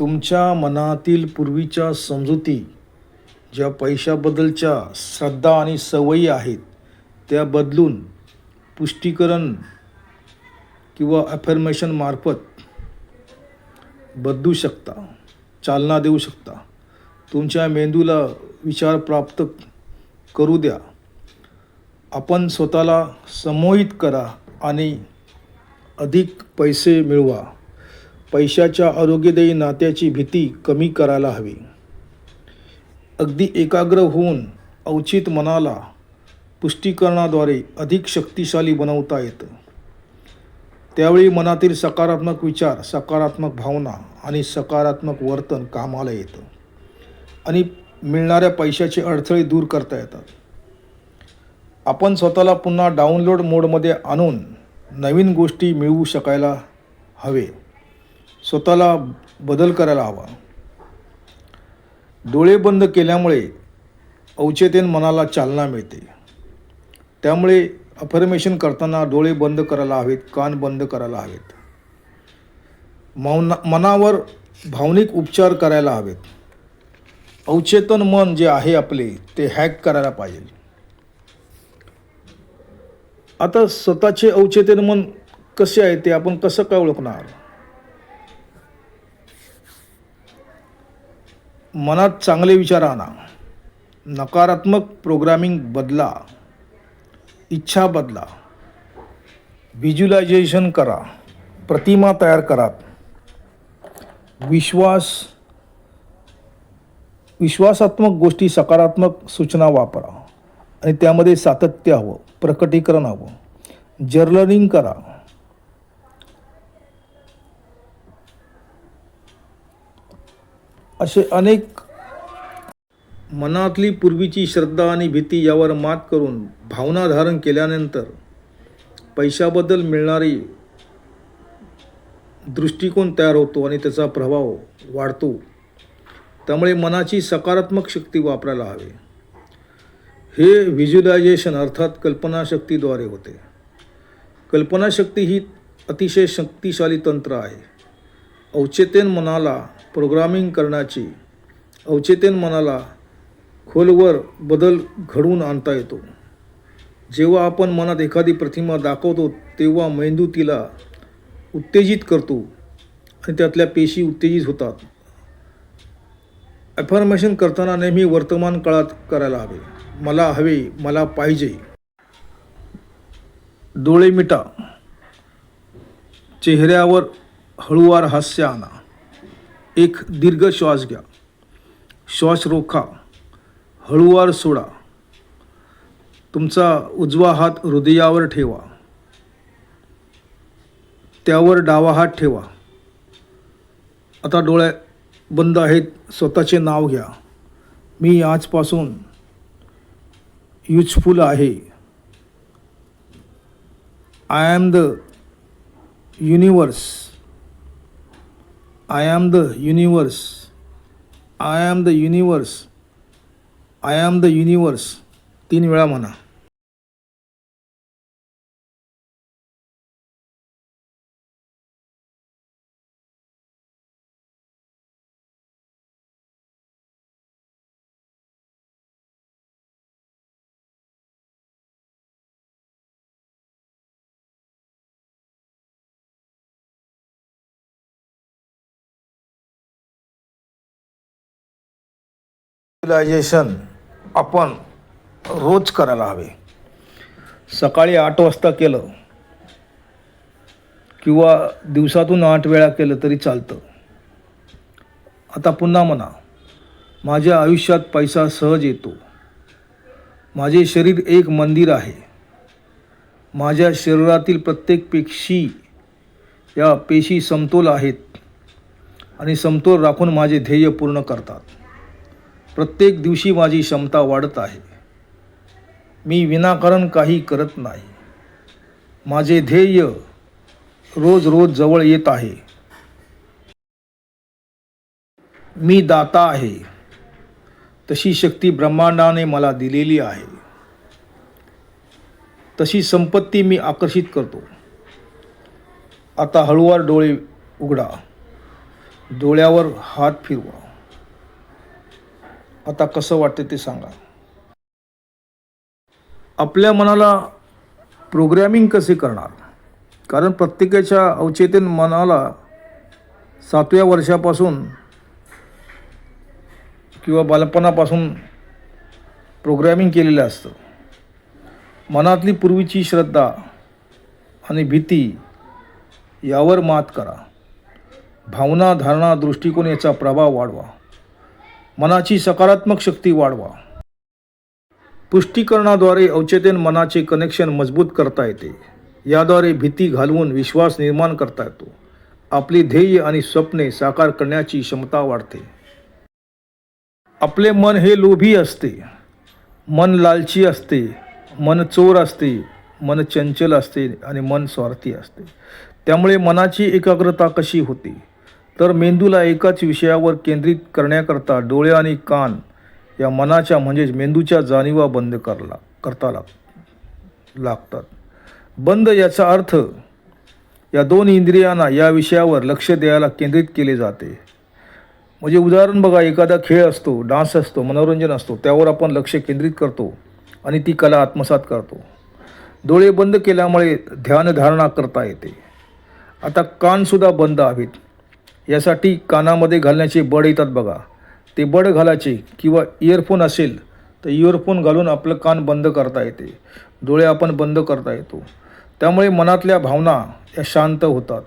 तुमच्या मनातील पूर्वीच्या समजुती ज्या पैशाबद्दलच्या श्रद्धा आणि सवयी आहेत त्या बदलून पुष्टीकरण किंवा ॲफर्मेशन मार्फत बदलू शकता चालना देऊ शकता. तुमच्या मेंदूला विचार प्राप्त करू द्या. आपण स्वतःला समोहित करा आणि अधिक पैसे मिळवा. पैशाच्या आरोग्यदायी नात्याची भीती कमी करायला हवी. अगदी एकाग्र होऊन अवचित मनाला पुष्टीकरणाद्वारे अधिक शक्तिशाली बनवता येतं. त्यावेळी मनातील सकारात्मक विचार सकारात्मक भावना आणि सकारात्मक वर्तन कामाला येतं. आणि मिळणाऱ्या पैशाचे अडथळे दूर करता येतात. आपण स्वतःला पुन्हा डाउनलोड मोडमध्ये आणून नवीन गोष्टी मिळवू शकायला हवे. स्वतःला बदल करायला हवा. डोळे बंद केल्यामुळे अवचेतन मनाला चालना मिळते. त्यामुळे अफर्मेशन करताना डोळे बंद करायला हवेत कान बंद करायला हवेत. मौना मनावर भावनिक उपचार करायला हवेत. अवचेतन मन जे आहे आपले ते हॅक करायला पाहिजे. आता स्वतःचे अवचेतन मन कसे आहे ते आपण कसं काय ओळखणार? मनात चांगले विचार आणा. नकारात्मक प्रोग्रामिंग बदला. इच्छा बदला. व्हिज्युलायझेशन करा. प्रतिमा तयार करा. विश्वास विश्वासात्मक गोष्टी सकारात्मक सूचना वापरा. आणि त्यामध्ये सातत्य हवं प्रकटीकरण हवं. जर्नलिंग करा. असे अनेक मनातली पूर्वीची श्रद्धा आणि भीती यावर मात करून भावना धारण केल्यानंतर पैशाबद्दल मिळणारी दृष्टिकोन तयार होतो आणि त्याचा प्रभाव वाढतो. त्यामुळे मनाची सकारात्मक शक्ती वापरायला हवी. हे व्हिज्युलायझेशन अर्थात कल्पनाशक्तीद्वारे होते. कल्पनाशक्ती ही अतिशय शक्तिशाली तंत्र आहे. अवचेतन मनाला प्रोग्रामिंग करण्याची अवचेतन मनाला खोलवर बदल घडवून आणता येतो. जेव्हा आपण मनात एखादी प्रतिमा दाखवतो तेव्हा मेंदू तिला उत्तेजित करतो आणि त्यातल्या पेशी उत्तेजित होतात. ॲफर्मेशन करताना नेहमी वर्तमान काळात करायला हवे. मला हवे मला पाहिजे. डोळे मिटा. चेहऱ्यावर हळूवार हास्य आणा. एक दीर्घ श्वास घ्या. श्वास रोखा. हळूवार सोडा. तुमचा उजवा हात हृदयावर ठेवा. त्यावर डावा हात ठेवा. आता डोळे बंद आहेत स्वतःचे नाव घ्या. मी आजपासून युजफुल आहे. I am the universe I am the universe I am the universe I am the universe तीन वेळा म्हणा. व्हिज्युलायझेशन आपण रोज करायला हवे. सकाळी आठ वाजता केलं किंवा दिवसातून आठ वेळा केलं तरी चालतं. आता पुन्हा म्हणा माझ्या आयुष्यात पैसा सहज येतो. माझे शरीर एक मंदिर आहे. माझ्या शरीरातील प्रत्येक पेशी या पेशी समतोल आहेत आणि समतोल राखून माझे ध्येय पूर्ण करतात. प्रत्येक दिवशी माझी क्षमता वाढत आहे. मी विनाकारण काही करत नाही. माझे ध्येय रोज रोज जवळ येत आहे. मी दाता आहे. तशी शक्ती ब्रह्मांडाने मला दिलेली आहे. तशी संपत्ती मी आकर्षित करतो. आता हळूवार डोळे उघडा. डोळ्यावर हात फिरवा. आता कसं वाटते ते सांगा. आपल्या मनाला प्रोग्रॅमिंग कसे करणार? कारण प्रत्येकाच्या अवचेतन मनाला सातव्या वर्षापासून किंवा बालपणापासून प्रोग्रॅमिंग केलेलं असतं. मनातली पूर्वीची श्रद्धा आणि भीती यावर मात करा. भावना धारणा दृष्टिकोन याचा प्रभाव वाढवा. मनाची सकारात्मक शक्ती वाढवा. पुष्टीकरणाद्वारे अवचेतन मनाचे कनेक्शन मजबूत करता येते. याद्वारे भीती घालवून विश्वास निर्माण करता येतो. आपली ध्येय आणि स्वप्ने साकार करण्याची क्षमता वाढते. आपले मन हे लोभी असते. मन लालची असते. मन चोर असते. मन चंचल असते आणि मन स्वार्थी असते. त्यामुळे मनाची एकाग्रता कशी होते? तर मेंदूला एकाच विषयावर केंद्रित करण्याकरता डोळे आणि कान या मनाच्या म्हणजेच मेंदूच्या जाणीवा बंद करला करता लाग लागतात. बंद याचा अर्थ या दोन इंद्रियांना या विषयावर लक्ष द्यायला केंद्रित केले जाते. म्हणजे उदाहरण बघा एखादा खेळ असतो डान्स असतो मनोरंजन असतो त्यावर आपण लक्ष केंद्रित करतो आणि ती कला आत्मसात करतो. डोळे बंद केल्यामुळे ध्यानधारणा करता येते. आता कानसुद्धा बंद हवेत यासाठी कानामध्ये घालण्याचे बड येतात बघा. ते बड घालायचे किंवा इयरफोन असेल तर इयरफोन घालून आपलं कान बंद करता येते. डोळे आपण बंद करता येतो. त्यामुळे मनातल्या भावना या शांत होतात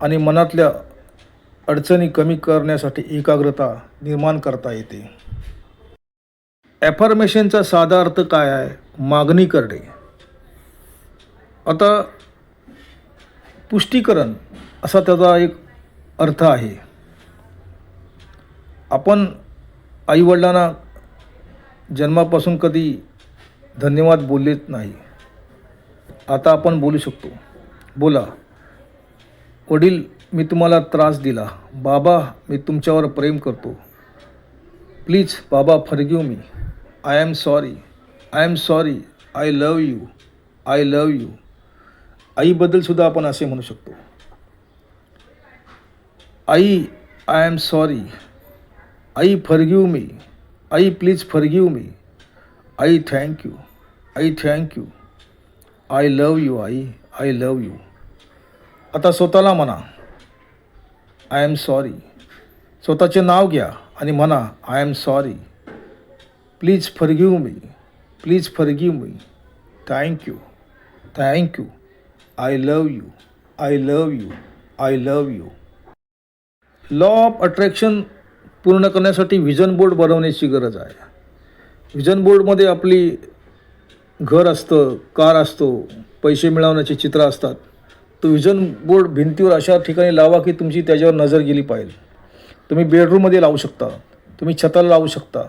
आणि मनातल्या अडचणी कमी करण्यासाठी एकाग्रता निर्माण करता येते. ॲफर्मेशनचा साधा अर्थ काय आहे? मागणी करणे. आता पुष्टीकरण असा त्याचा एक अर्थ आहे. आपण आईवडिलांना जन्मापासून कधी धन्यवाद बोललेच नाही. आता आपण बोलू शकतो. बोला. वडील मी तुम्हाला त्रास दिला. बाबा मी तुमच्यावर प्रेम करतो. प्लीज बाबा forgive me I am sorry I am sorry I love you I love you आईबद्दलसुद्धा आपण असे म्हणू शकतो. आई आय एम सॉरी आई फरगिव मी आई प्लीज फरगिव मी आई thank you I thank you I love you I I love you आता स्वतःला म्हणा. आय एम सॉरी स्वतःचे नाव घ्या आणि म्हणा I am sorry please forgive me please forgive me thank you thank you I love you I love you I love you law of attraction पूर्ण करण्यासाठी vision board बनवण्याची गरज आहे. व्हिजन बोर्डमध्ये आपली घर असतं कार असतो पैसे मिळवण्याचे चित्र असतात. तो व्हिजन बोर्ड भिंतीवर अशा ठिकाणी लावा की तुमची त्याच्यावर नजर गेली पाहिजे. तुम्ही बेडरूममध्ये लावू शकता तुम्ही छताला लावू शकता.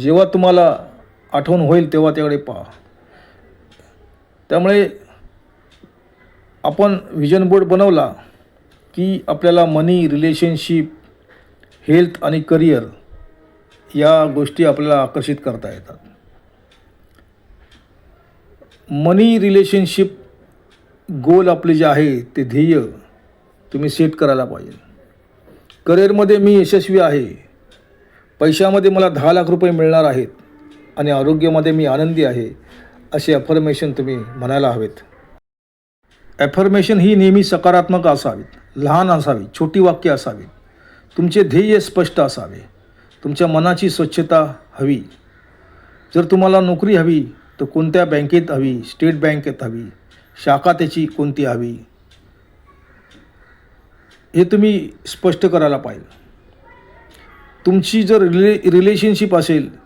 जेव्हा तुम्हाला आठवण होईल तेव्हा त्याकडे पहा. त्यामुळे आपण व्हिजन बोर्ड बनवला की आपल्याला मनी रिलेशनशिप हेल्थ आणि करिअर या गोष्टी आपल्याला आकर्षित करता येतात. मनी रिलेशनशिप गोल आपले जे आहे ते ध्येय तुम्ही सेट करायला पाहिजे. करिअरमध्ये मी यशस्वी आहे. पैशामध्ये मला दहा लाख रुपये मिळणार आहेत आणि आरोग्यामध्ये मी आनंदी आहे असे अफर्मेशन तुम्ही म्हणायला हवेत. ॲफर्मेशन ही नेहमी सकारात्मक असावीत. लहान असावी छोटी वाक्य असावीत तुमचे ध्येय स्पष्ट असावे. तुमच्या मनाची स्वच्छता हवी. जर तुम्हाला नोकरी हवी तर कोणत्या बँकेत हवी स्टेट बँकेत हवी शाखा त्याची कोणती हवी? हे तुम्ही स्पष्ट करायला पाहिजे. तुमची जर रिले रिलेशनशिप असेल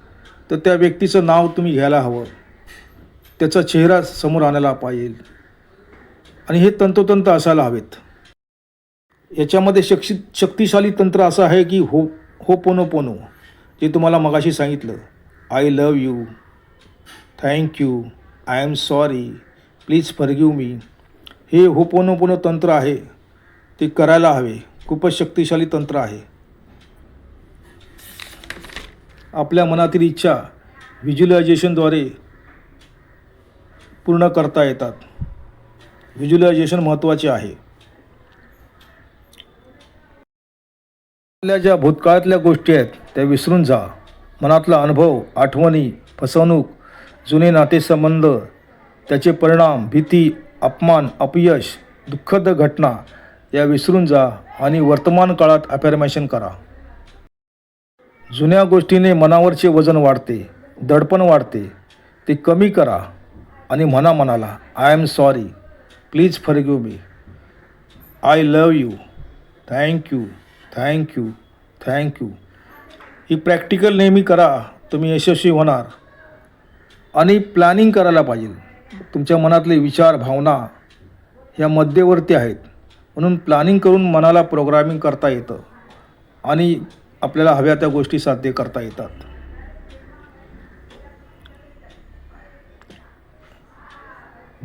तर त्या व्यक्तीचं नाव तुम्ही घ्यायला हवं. त्याचा चेहरा समोर आणायला पाहिजे. आणि हे तंतोतंत असायला हवेत. याच्यामध्ये शक्ष शक्तिशाली तंत्र असं आहे की हो हो पोनो पोनो जे तुम्हाला मगाशी सांगितलं. I love you thank you I am sorry please forgive me हे हो पोनो पोनो तंत्र आहे. ते करायला हवे. खूपच शक्तिशाली तंत्र आहे. आपल्या मनातील इच्छा व्हिज्युलायझेशनद्वारे पूर्ण करता येतात. व्हिज्युलायझेशन महत्त्वाचे आहे. आपल्या ज्या भूतकाळातल्या गोष्टी आहेत त्या विसरून जा. मनातला अनुभव आठवणी फसवणूक जुने नातेसंबंध त्याचे परिणाम भीती अपमान अपयश दुःखद घटना या विसरून जा आणि वर्तमान काळात अफर्मेशन करा. जुन्या गोष्टीने मनावरचे वजन वाढते दडपण वाढते. ते कमी करा आणि म्हणा मनाला I am sorry please forgive me I love you thank you thank you thank you he practical नेहमी करा तुम्ही यशस्वी होणार. आणि प्लॅनिंग करायला पाहिजे. तुमच्या मनातले विचार भावना ह्या मध्यवर्ती आहेत. म्हणून प्लॅनिंग करून मनाला प्रोग्रामिंग करता येतं. आणि आपल्याला हव्या त्या गोष्टी साध्य करता येतात.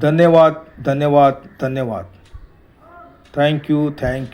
धन्यवाद धन्यवाद धन्यवाद. Thank you thank you